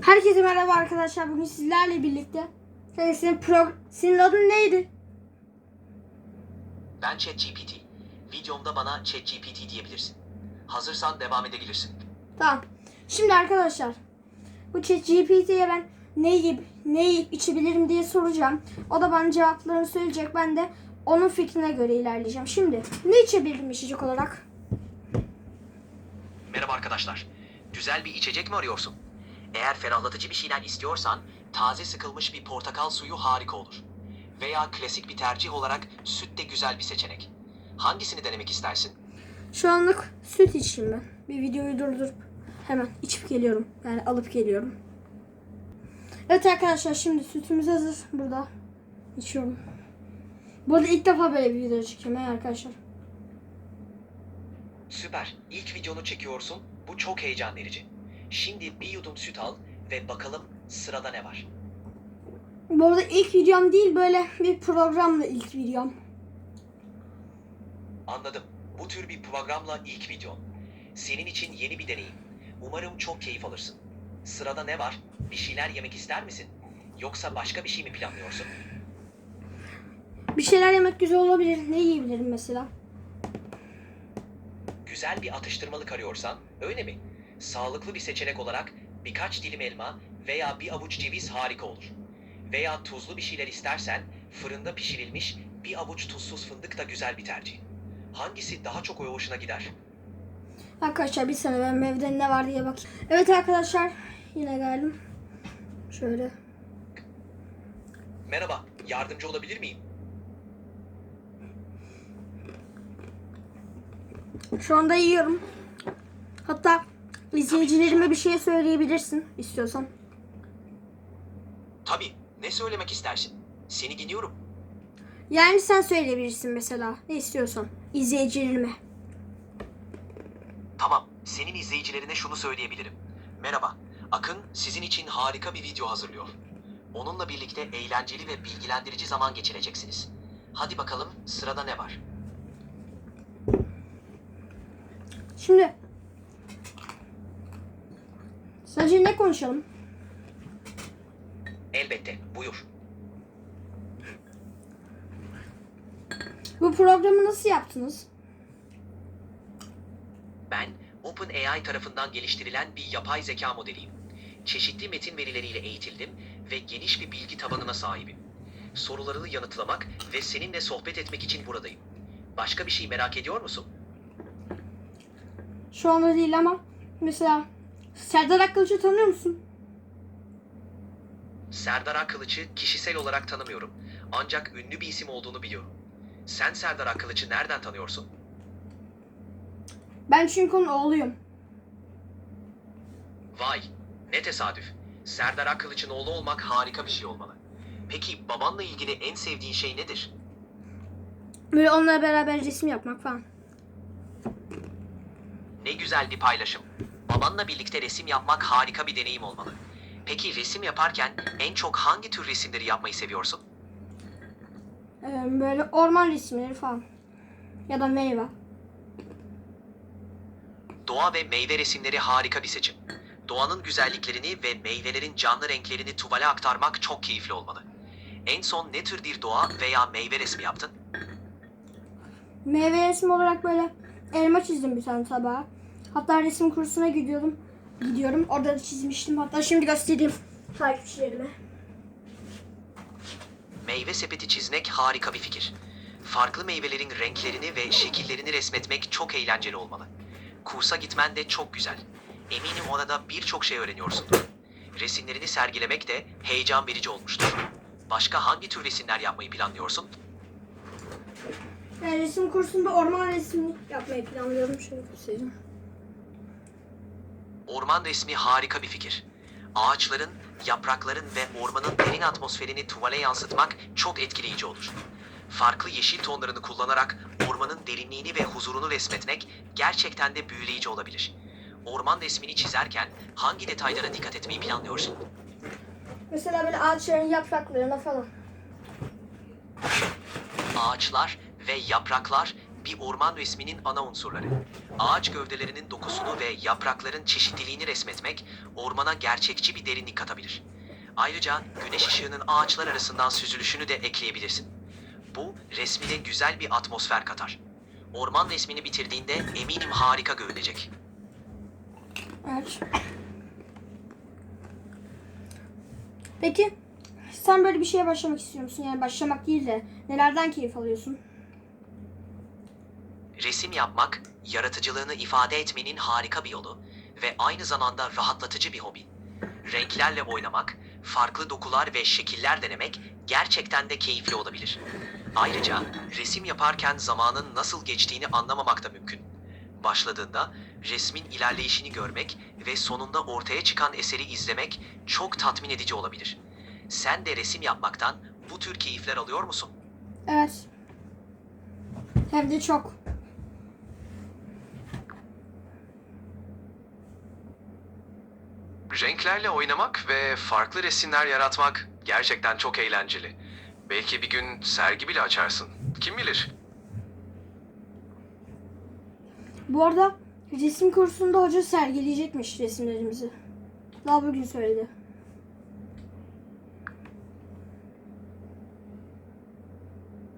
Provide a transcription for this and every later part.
Herkese merhaba arkadaşlar. Bugün sizlerle birlikte. Senin, pro, senin adın neydi? Ben ChatGPT. Videomda bana ChatGPT diyebilirsin. Hazırsan devam edebilirsin. Tamam. Şimdi arkadaşlar. Bu ChatGPT'ye ben ne yiyip, ne yiyip içebilirim diye soracağım. O da bana cevaplarını söyleyecek. Ben de onun fikrine göre ilerleyeceğim. Şimdi ne içebilirim içecek olarak? Merhaba arkadaşlar. Güzel bir içecek mi arıyorsun? Eğer ferahlatıcı bir şeyler istiyorsan taze sıkılmış bir portakal suyu harika olur. Veya klasik bir tercih olarak süt de güzel bir seçenek. Hangisini denemek istersin? Şu anlık süt içeyim ben. Bir videoyu durdurup hemen içip geliyorum. Yani alıp geliyorum. Evet arkadaşlar şimdi sütümüz hazır. Burada içiyorum. Bu arada ilk defa böyle bir video çekiyorum he arkadaşlar. Süper. İlk videonu çekiyorsun. Bu çok heyecan verici. Şimdi bir yudum süt al ve bakalım sırada ne var. Bu arada ilk videom değil böyle bir programla ilk videom. Anladım. Bu tür bir programla ilk videon. Senin için yeni bir deneyim. Umarım çok keyif alırsın. Sırada ne var? Bir şeyler yemek ister misin? Yoksa başka bir şey mi planlıyorsun? Bir şeyler yemek güzel olabilir. Ne yiyebilirim mesela? Güzel bir atıştırmalık arıyorsan, öyle mi? Sağlıklı bir seçenek olarak birkaç dilim elma veya bir avuç ceviz harika olur. Veya tuzlu bir şeyler istersen fırında pişirilmiş bir avuç tuzsuz fındık da güzel bir tercih. Hangisi daha çok hoşuna gider? Arkadaşlar bir saniye ben evde ne var diye bakayım. Evet arkadaşlar yine geldim. Şöyle. Merhaba, yardımcı olabilir miyim? Şu anda yiyorum. Hatta izleyicilerime bir şey söyleyebilirsin istiyorsan. Tabii, ne söylemek istersin? Seni dinliyorum. Yani sen söyleyebilirsin mesela. Ne istiyorsan. İzleyicilerime. Tamam, senin izleyicilerine şunu söyleyebilirim. Merhaba, Akın sizin için harika bir video hazırlıyor. Onunla birlikte eğlenceli ve bilgilendirici zaman geçireceksiniz. Hadi bakalım sırada ne var? Şimdi. Sadece ne konuşalım? Elbette, buyur. Bu programı nasıl yaptınız? Ben OpenAI tarafından geliştirilen bir yapay zeka modeliyim. Çeşitli metin verileriyle eğitildim ve geniş bir bilgi tabanına sahibim. Sorularını yanıtlamak ve seninle sohbet etmek için buradayım. Başka bir şey merak ediyor musun? Şu anda değil ama mesela Serdar Akkılıç'ı tanıyor musun? Serdar Akkılıç'ı kişisel olarak tanımıyorum. Ancak ünlü bir isim olduğunu biliyorum. Sen Serdar Akkılıç'ı nereden tanıyorsun? Ben çünkü onun oğluyum. Vay, ne tesadüf. Serdar Akkılıç'ın oğlu olmak harika bir şey olmalı. Peki babanla ilgili en sevdiğin şey nedir? Böyle onunla beraber resim yapmak falan. Ne güzel bir paylaşım. Babanla birlikte resim yapmak harika bir deneyim olmalı. Peki resim yaparken en çok hangi tür resimleri yapmayı seviyorsun? Ee, böyle orman resimleri falan. Ya da meyve. Doğa ve meyve resimleri harika bir seçim. Doğanın güzelliklerini ve meyvelerin canlı renklerini tuvale aktarmak çok keyifli olmalı. En son ne tür bir doğa veya meyve resmi yaptın? Meyve resmi olarak böyle elma çizdim bir tane tabağa. Hatta resim kursuna gidiyordum. Gidiyorum. Orada da çizmiştim. Hatta şimdi göstereyim takipçilerime. Meyve sepeti çizmek harika bir fikir. Farklı meyvelerin renklerini ve şekillerini resmetmek çok eğlenceli olmalı. Kursa gitmen de çok güzel. Eminim orada birçok şey öğreniyorsundur. Resimlerini sergilemek de heyecan verici olmuştur. Başka hangi tür resimler yapmayı planlıyorsun? Yani resim kursunda orman resmini yapmayı planlıyorum. Şöyle göstereyim. Orman resmi harika bir fikir. Ağaçların, yaprakların ve ormanın derin atmosferini tuvale yansıtmak çok etkileyici olur. Farklı yeşil tonlarını kullanarak ormanın derinliğini ve huzurunu resmetmek gerçekten de büyüleyici olabilir. Orman resmini çizerken hangi detaylara dikkat etmeyi planlıyorsun? Mesela böyle ağaçların yapraklarına falan. Ağaçlar ve yapraklar bir orman resminin ana unsurları. Ağaç gövdelerinin dokusunu ve yaprakların çeşitliliğini resmetmek ormana gerçekçi bir derinlik katabilir. Ayrıca güneş ışığının ağaçlar arasından süzülüşünü de ekleyebilirsin. Bu resmine güzel bir atmosfer katar. Orman resmini bitirdiğinde eminim harika görünecek. Evet. Peki sen böyle bir şeye başlamak istiyor musun? Yani başlamak değil de nelerden keyif alıyorsun? Resim yapmak, yaratıcılığını ifade etmenin harika bir yolu ve aynı zamanda rahatlatıcı bir hobi. Renklerle oynamak, farklı dokular ve şekiller denemek gerçekten de keyifli olabilir. Ayrıca resim yaparken zamanın nasıl geçtiğini anlamamak da mümkün. Başladığında resmin ilerleyişini görmek ve sonunda ortaya çıkan eseri izlemek çok tatmin edici olabilir. Sen de resim yapmaktan bu tür keyifler alıyor musun? Evet. Hem de çok. Renklerle oynamak ve farklı resimler yaratmak gerçekten çok eğlenceli. Belki bir gün sergi bile açarsın. Kim bilir? Bu arada resim kursunda hoca sergileyecekmiş resimlerimizi. Daha bugün söyledi.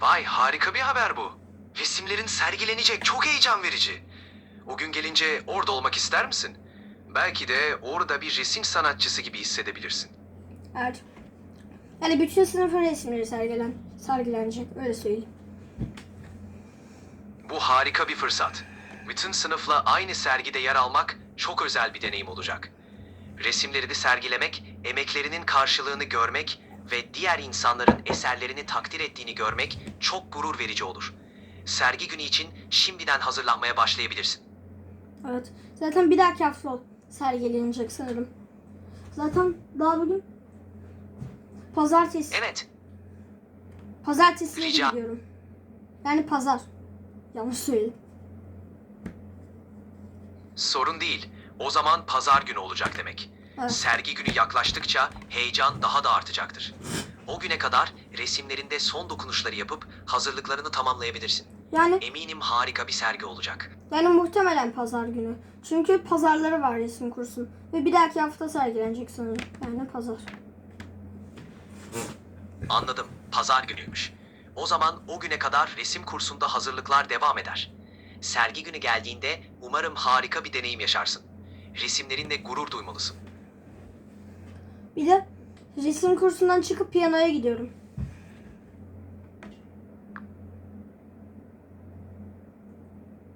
Vay harika bir haber bu. Resimlerin sergilenecek çok heyecan verici. O gün gelince orada olmak ister misin? Belki de orada bir resim sanatçısı gibi hissedebilirsin. Evet. Yani bütün sınıfın resimleri sergilen, sergilenecek. Öyle söyleyeyim. Bu harika bir fırsat. Bütün sınıfla aynı sergide yer almak çok özel bir deneyim olacak. Resimlerini sergilemek, emeklerinin karşılığını görmek ve diğer insanların eserlerini takdir ettiğini görmek çok gurur verici olur. Sergi günü için şimdiden hazırlanmaya başlayabilirsin. Evet. Zaten bir dahaki hafta sergilenecek sanırım. Zaten daha bugün pazartesi. Evet, Pazartesi Rica- gidiyorum. Yani pazar. Yanlış söyledim. Sorun değil. O zaman pazar günü olacak demek. Evet. Sergi günü yaklaştıkça heyecan daha da artacaktır. o güne kadar resimlerinde son dokunuşları yapıp hazırlıklarını tamamlayabilirsin. Yani Eminim harika bir sergi olacak. yani muhtemelen pazar günü. Çünkü pazarları var resim kursun. Ve bir dahaki hafta sergilenecek sanırım. Yani pazar. Anladım. Pazar günüymüş. O zaman o güne kadar resim kursunda hazırlıklar devam eder. Sergi günü geldiğinde umarım harika bir deneyim yaşarsın. Resimlerinle gurur duymalısın. Bir de resim kursundan çıkıp piyanoya gidiyorum.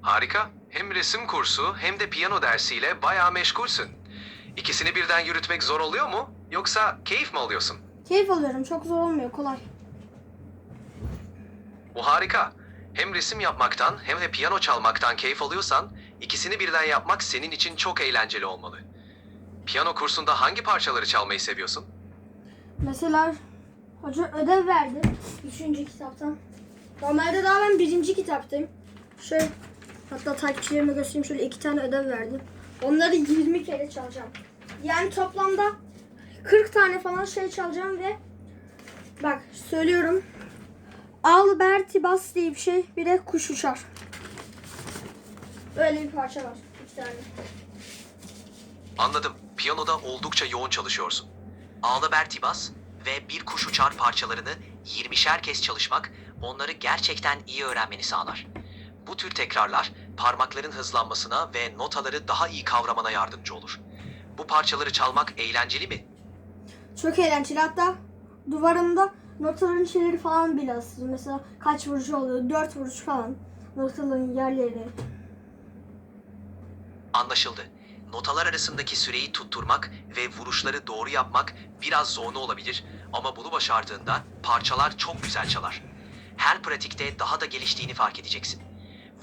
Harika. Hem resim kursu hem de piyano dersiyle bayağı meşgulsün. İkisini birden yürütmek zor oluyor mu? Yoksa keyif mi alıyorsun? Keyif alıyorum. Çok zor olmuyor. Kolay. Bu harika. Hem resim yapmaktan hem de piyano çalmaktan keyif alıyorsan ikisini birden yapmak senin için çok eğlenceli olmalı. Piyano kursunda hangi parçaları çalmayı seviyorsun? Mesela hoca ödev verdi. Üçüncü kitaptan. Normalde daha ben birinci kitaptayım. Şöyle hatta takipçilerime göstereyim şöyle iki tane ödev verdi. Onları 20 kere çalacağım. Yani toplamda 40 tane falan şey çalacağım ve bak söylüyorum. Alberti Bas diye bir şey bir de kuş uçar. Böyle bir parça var. iki tane. Anladım. Piyanoda oldukça yoğun çalışıyorsun. Ağla Bertibas ve Bir Kuş Uçar parçalarını 20'şer kez çalışmak onları gerçekten iyi öğrenmeni sağlar. Bu tür tekrarlar parmakların hızlanmasına ve notaları daha iyi kavramana yardımcı olur. Bu parçaları çalmak eğlenceli mi? Çok eğlenceli. Hatta duvarımda notaların şeyleri falan bile asılı. Mesela kaç vuruş oluyor? Dört vuruş falan. Notaların yerleri. Anlaşıldı. Notalar arasındaki süreyi tutturmak ve vuruşları doğru yapmak biraz zorlu olabilir ama bunu başardığında parçalar çok güzel çalar. Her pratikte daha da geliştiğini fark edeceksin.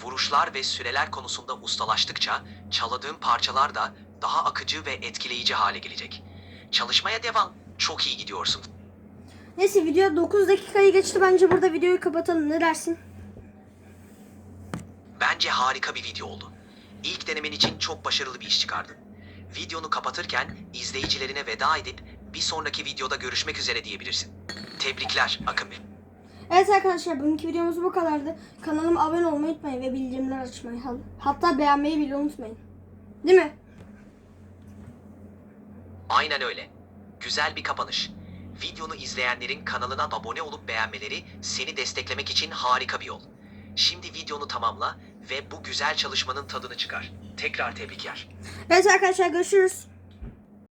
Vuruşlar ve süreler konusunda ustalaştıkça çaladığın parçalar da daha akıcı ve etkileyici hale gelecek. Çalışmaya devam. Çok iyi gidiyorsun. Neyse video 9 dakikayı geçti. Bence burada videoyu kapatalım. Ne dersin? Bence harika bir video oldu. İlk denemen için çok başarılı bir iş çıkardın. Videonu kapatırken izleyicilerine veda edip bir sonraki videoda görüşmek üzere diyebilirsin. Tebrikler Akın Bey. Evet arkadaşlar bugünkü videomuz bu kadardı. Kanalıma abone olmayı unutmayın ve bildirimler açmayı. Hatta beğenmeyi bile unutmayın. Değil mi? Aynen öyle. Güzel bir kapanış. Videonu izleyenlerin kanalına abone olup beğenmeleri seni desteklemek için harika bir yol. Şimdi videonu tamamla ve bu güzel çalışmanın tadını çıkar. Tekrar tebrikler. Evet arkadaşlar görüşürüz.